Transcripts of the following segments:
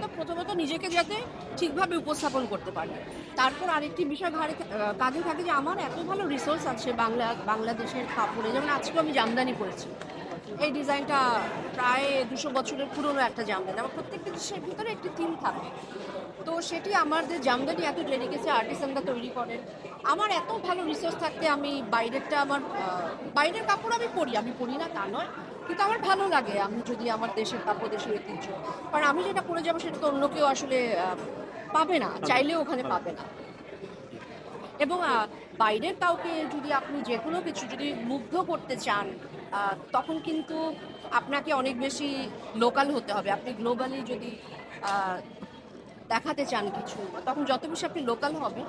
কথা প্রথমত নিজেকে যাতে ঠিকভাবে উপস্থাপন করতে পারি তারপর আরেকটি বিষয় ঘাড়ে কাঁধে থাকে যে আমার এত ভালো রিসোর্স আছে বাংলা, বাংলাদেশের কাপড়ে। যেমন আজকে আমি জামদানি পরেছি। এই ডিজাইনটা প্রায় দুশো বছরের পুরনো একটা জামদানি। আমার প্রত্যেকটা দেশের ভিতরে একটি থিম থাকে। তো সেটি আমাদের জামদানি এত ডেডিকেসি আর্টিসানরা তৈরি করেন। আমার এত ভালো রিসোর্স থাকতে আমি বাইরেরটা আমার বাইরের কাপড় আমি পরি। আমি পরি না, তা নয়। কিন্তু আমার ভালো লাগে আমি যদি আমার দেশের কাপড় দেশের ঐতিহ্য। কারণ আমি যেটা পরে যাব সেটা তো অন্য কেউ আসলে পাবে না, চাইলেও ওখানে পাবে না। এবং বাইরের কাউকে যদি আপনি যে কোনো কিছু যদি মুগ্ধ করতে চান তখন কিন্তু আপনাকে অনেক বেশি লোকাল হতে হবে। আপনি গ্লোবালি যদি দেখাতে চান কিছু, তখন যত বেশি আপনি লোকাল হবেন,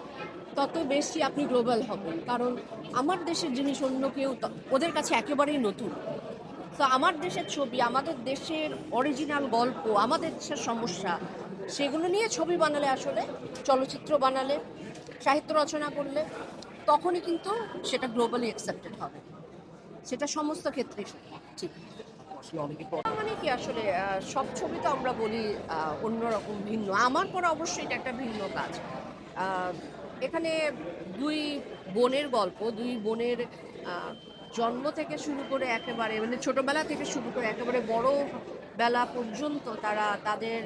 তত বেশি আপনি গ্লোবাল হবেন। কারণ আমার দেশের জিনিস অন্য কেউ, ওদের কাছে একেবারেই নতুন। তো আমার দেশের ছবি, আমাদের দেশের অরিজিনাল গল্প, আমাদের দেশের সমস্যা, সেগুলো নিয়ে ছবি বানালে আসলে, চলচ্চিত্র বানালে, সাহিত্য রচনা করলে, তখনই কিন্তু সেটা গ্লোবালি অ্যাকসেপ্টেড হবে। সেটা সমস্ত ক্ষেত্রে ঠিক। মানে কি আসলে সব ছবি তো আমরা বলি অন্যরকম ভিন্ন। আমার করা অবশ্যই এটা একটা ভিন্ন কাজ। এখানে দুই বোনের গল্প, দুই বোনের জন্ম থেকে শুরু করে একেবারে মানে ছোটবেলা থেকে শুরু করে একেবারে বড় বেলা পর্যন্ত তারা তাদের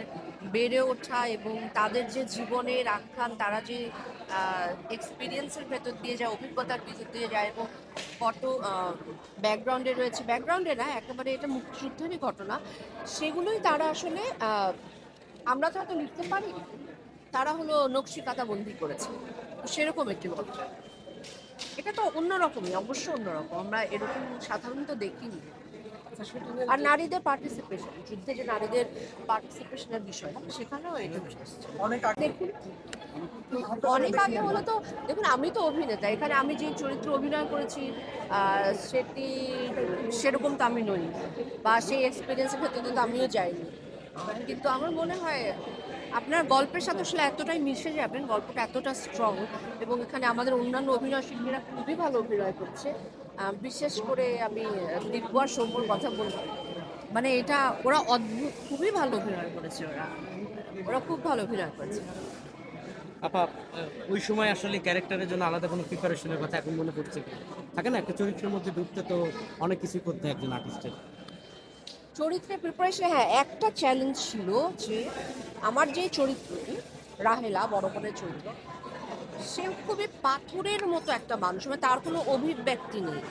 বেড়ে ওঠা এবং তাদের যে জীবনের আখ্যান, তারা যে এক্সপিরিয়েন্সের ভেতর দিয়ে যায়, অভিজ্ঞতার ভিতর দিয়ে যায় এবং কত ব্যাকগ্রাউন্ডে রয়েছে। ব্যাকগ্রাউন্ডে না, একেবারে এটা মুক্তিযুদ্ধেরই ঘটনা। সেগুলোই তারা আসলে আমরা তো হয়তো লিখতে পারি তারা হলো নকশি নকশিকাতা বন্দি করেছে সেরকম একটি গল্প এটা তো অন্যরকমই অবশ্য অন্যরকম। আমরা এরকম সাধারণত দেখিনি। আর নারীদের পার্টিসিপেশন যুদ্ধে যে নারীদের পার্টিসিপেশনের বিষয় সেখানেও এটা অনেক আগে দেখুন অনেক আগে হলো তো দেখুন আমি তো অভিনেতা এখানে আমি যে চরিত্র অভিনয় করেছি সেটি সেরকম তো আমি নই বা সেই এক্সপিরিয়েন্সের ক্ষেত্রে কিন্তু আমিও যাইনি। কিন্তু আমার মনে হয় আপনার গল্পের সাথে আসলে এতটাই মিশে যাবেন, গল্পটা এতটা স্ট্রং এবং এখানে আমাদের অন্যান্য অভিনয় শিল্পীরা খুবই ভালো অভিনয় করছে। বিশেষ করে আমি দিব্য আর সৌম্যর কথা বলব। মানে এটা ওরা অদ্ভুত, খুবই ভালো অভিনয় করেছে ওরা। ওরা খুব ভালো অভিনয় করেছে। আপা ওই সময় আসলে ক্যারেক্টারের জন্য আলাদা কোনো প্রিপারেশনের কথা এখন মনে পড়ছে? থাকে না, একটা চরিত্রের মধ্যে ঢুকতে তো অনেক কিছু করতে একজন আর্টিস্টের চরিত্রের প্রিপারেশন হ্যাঁ একটা চ্যালেঞ্জ ছিল যে আমার যে চরিত্রটি, রাহেলা, বড় বোনের চরিত্র, সে খুবই পাথরের মতো একটা মানুষ মানে তার কোনো অভিব্যক্তি নেই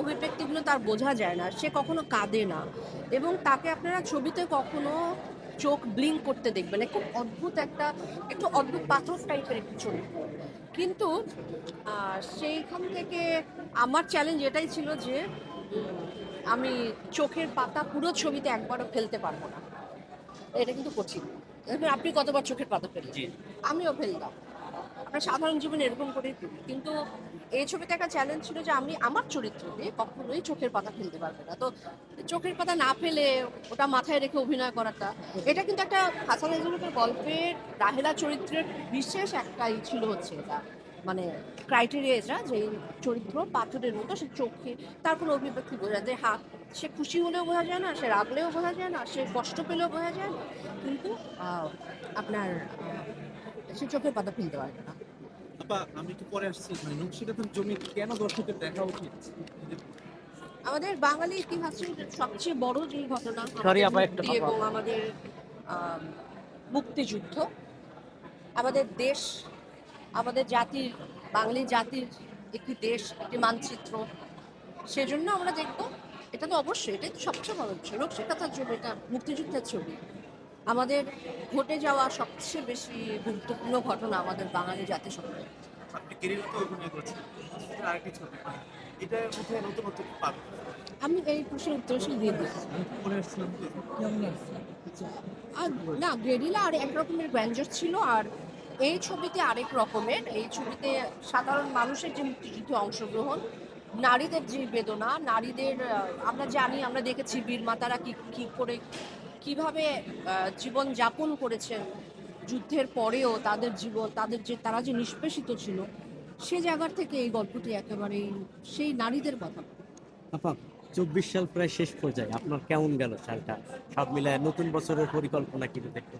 অভিব্যক্তিগুলো তার বোঝা যায় না, সে কখনো কাঁদে না এবং তাকে আপনারা ছবিতে কখনো চোখ ব্লিঙ্ক করতে দেখবেন। খুব অদ্ভুত একটা, একটু অদ্ভুত পাথর টাইপের একটি চরিত্র কিন্তু সেইখান থেকে আমার চ্যালেঞ্জ এটাই ছিল যে আমি চোখের পাতা পুরো ছবিতে একবারও ফেলতে পারব না। এটা কিন্তু কঠিন আপনি কতবার চোখের পাতা ফেলেন জি। আমিও ফেলতাম আমরা সাধারণ জীবনে এরকম করেই ফেলি কিন্তু এই ছবিতে একটা চ্যালেঞ্জ ছিল যে আমি আমার চরিত্রতে কখনোই চোখের পাতা ফেলতে পারবে না। তো চোখের পাতা না ফেলে ওটা মাথায় রেখে অভিনয় করাটা এটা কিন্তু একটা হাসান গল্পের রাহেলা চরিত্রের বিশেষ একটাই ছিল হচ্ছে এটা। মানে ক্রাইটেরিয়া এটা যে চরিত্র পাথরের মতো সে চোখে তার কোনো অভিব্যক্তি বোঝা যায় হা সে খুশি হলেও বোঝা যায় না সে রাগলেও বোঝা যায় না সে কষ্ট পেলেও বোঝা যায় না। কিন্তু আহ, আপনার সে চোখের পাতা ফেলতে পারবে না। আপা আমি একটু পরে আসছি। মানে নকশিকাতার জমি কেন দর্শকের দেখা উচিত? আমাদের বাঙালি ইতিহাসের সবচেয়ে বড় যে ঘটনা। এবং আমাদের আম, মুক্তিযুদ্ধ আমাদের দেশ আমাদের জাতির বাঙালি জাতির একটি দেশ একটি মানচিত্র। সেজন্য আমরা দেখব এটা তো অবশ্যই এটাই তো সবচেয়ে বড় বিষয় নকশিকাতার জন্য এটা মুক্তিযুদ্ধের ছবি। আমাদের ঘটে যাওয়া সবচেয়ে বেশি গুরুত্বপূর্ণ ঘটনা আমাদের বাঙালি জাতি আপনি কেরিয়ার অভিনয় করেছেন আরেকটি ছবি। এটার মধ্যে নতুনত্ব কি পাবেন আমি এই প্রশ্নের উত্তর দিয়ে দিচ্ছি। আর না গেরিলা আর এক রকমের গ্র্যান্ডার ছিল আর এই ছবিতে আরেক রকমের। এই ছবিতে সাধারণ মানুষের যে মুক্তিযুদ্ধে অংশগ্রহণ, নারীদের যে বেদনা, নারীদের আমরা জানি, আমরা দেখেছি বীর মাতারা কি কি করে, কীভাবে জীবন যাপন করেছেন যুদ্ধের পরেও তাদের জীবন, তাদের যে, তারা যে নিষ্পেষিত ছিল, সে জায়গার থেকে এই গল্পটি একেবারেই সেই নারীদের কথা। চব্বিশ সাল প্রায় শেষ পর্যায়ে, আপনার কেমন গেল সালটা? সব মিলায় নতুন বছরের পরিকল্পনা কি দেখতে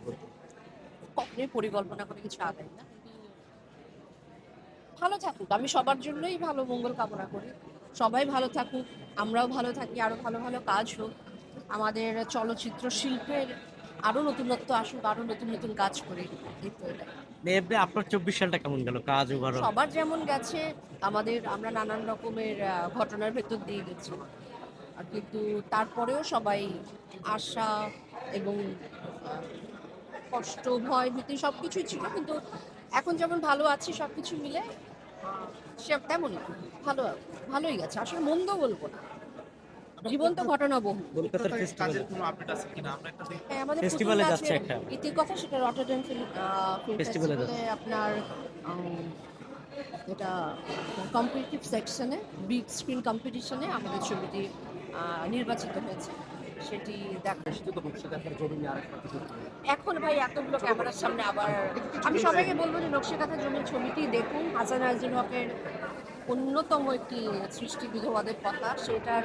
স্বপ্নে পরিকল্পনা করে কিছু আগাই না। ভালো থাকুক আমি সবার জন্যই ভালো মঙ্গল কামনা করি। সবাই ভালো থাকুক আমরাও ভালো থাকি আরও ভালো ভালো কাজ হোক। আমাদের চলচ্চিত্র শিল্পের আরও নতুনত্ব আসুক আরও নতুন নতুন কাজ করি এই তো এটাই। এমনি আপনার চব্বিশ সালটা কেমন গেল? কাজ ওভারঅল সবার যেমন গেছে আমাদের আমরা নানান রকমের ঘটনার ভেতর দিয়ে গেছি। আর কিন্তু তারপরেও সবাই আশা এবং কষ্ট ভয় ভীতি সব কিছুই ছিল কিন্তু এখন যেমন ভালো আছি সব কিছু মিলে সে তেমনই ভালো ভালোই গেছে। আসলে মন্দ বলব না। জীবন্ত ঘটনা বহু। কলকাতার কলকাতায় কোনো আপডেট আছে কিনা? আমরা একটা হ্যাঁ, আমাদের যাচ্ছে একটা। ইতিকথা সেটা রটারডাম ফিল্ম আপনার এটা কম্পিটিটিভ সেকশনে বিগ স্ক্রিন কম্পিটিশনে আমাদের ছবিটি আহ, নির্বাচিত হয়েছে। সেটি দেখা এখন ভাই এতগুলো ক্যামেরার সামনে আবার আমি সবাইকে বলব যে নকশিকাথা জমির ছবিটি দেখুন। হাসান আজিজুল হকের অন্যতম একটি সৃষ্টি বিধবাদের কথা। সেটার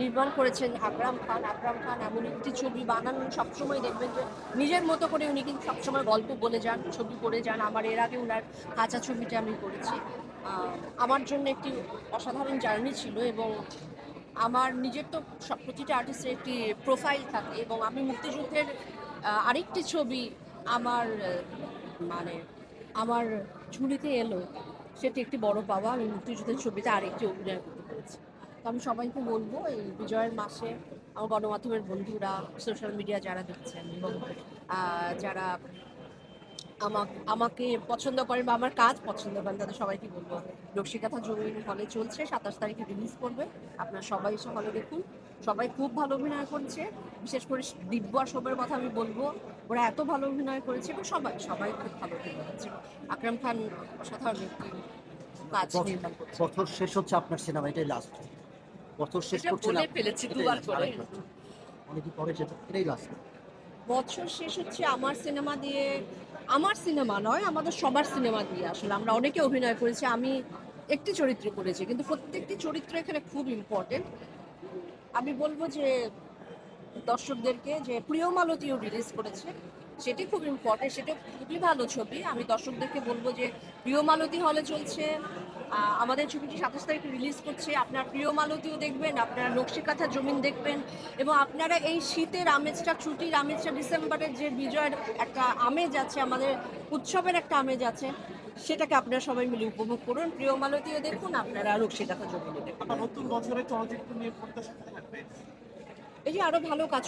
নির্মাণ করেছেন আকরাম খান। আকরাম খান এমন একটি ছবি বানান সবসময় দেখবেন যে নিজের মতো করে উনি কিন্তু সবসময় গল্প বলে যান ছবি করে যান। আমার এর আগে ওনার কাঁচা ছবিটা আমি করেছি। আমার জন্য একটি অসাধারণ জার্নি ছিল এবং আমার নিজের তো সব প্রতিটা আর্টিস্টের একটি প্রোফাইল থাকে এবং আমি মুক্তিযুদ্ধের আরেকটি ছবি আমার মানে আমার ঝুলিতে এলো। সেটি একটি বড় পাওয়া। আমি মুক্তিযুদ্ধের ছবিতে আরেকটি অভিনয় করতে পেরেছি। তো আমি সবাইকে বলব, এই বিজয়ের মাসে আমার গণমাধ্যমের বন্ধুরা সোশ্যাল মিডিয়া যারা দেখছেন এবং যারা আমাকে আমাকে পছন্দ করেন বা আমার কাজ পছন্দ করেন তাদের সবাইকে বলব। নকশিকাথা জমির হলে চলছে সাতাশ তারিখে রিলিজ করবে। আপনারা সবাই এসে হলে দেখুন। সবাই খুব ভালো অভিনয় করছে। বিশেষ করে দিব্য আর শোভের কথা আমি বলব ওরা এত ভালো অভিনয় করেছে এবং সবাই সবাই খুব ভালো অভিনয় করেছে। আকরাম খান অসাধারণ একটি কাজ নির্মাণ করছে। বছর শেষ হচ্ছে আপনার সিনেমা এটাই লাস্ট বছর শেষ আপনি। ফেলেছি দুবার করে। অনেকে পরে যেত এটাই লাস্ট বছর শেষ হচ্ছে, আমার সিনেমা দিয়ে, আমার সিনেমা নয়, আমাদের সবার সিনেমা দিয়ে আসলে। আমরা অনেকে অভিনয় করেছি, আমি একটি চরিত্র করেছি, কিন্তু প্রত্যেকটি চরিত্র এখানে খুব ইম্পর্টেন্ট আমি বলব যে দর্শকদেরকে যে প্রিয় মালতীও রিলিজ করেছে সেটি খুব ইম্পর্টেন্ট সেটা খুবই ভালো ছবি। আমি দর্শকদেরকে বলব যে প্রিয় মালতী হলে চলছে। আমাদের ছবিটি সাতাশ তারিখে রিলিজ করছে। আপনার প্রিয় মালতীও দেখবেন আপনারা নকশিকাথা জমিন দেখবেন এবং আপনারা এই শীতের আমেজটা ছুটির আমেজটা ডিসেম্বরের যে বিজয়ের একটা আমেজ আছে আমাদের উৎসবের একটা আমেজ আছে সেটাকে আপনারা সবাই মিলে উপভোগ করুন। প্রিয় মালতীও দেখুন আপনারা নকশিকাথা জমিনে দেখুন। নতুন বছরের চলচ্চিত্র নিয়ে এই যে আরও ভালো কাজ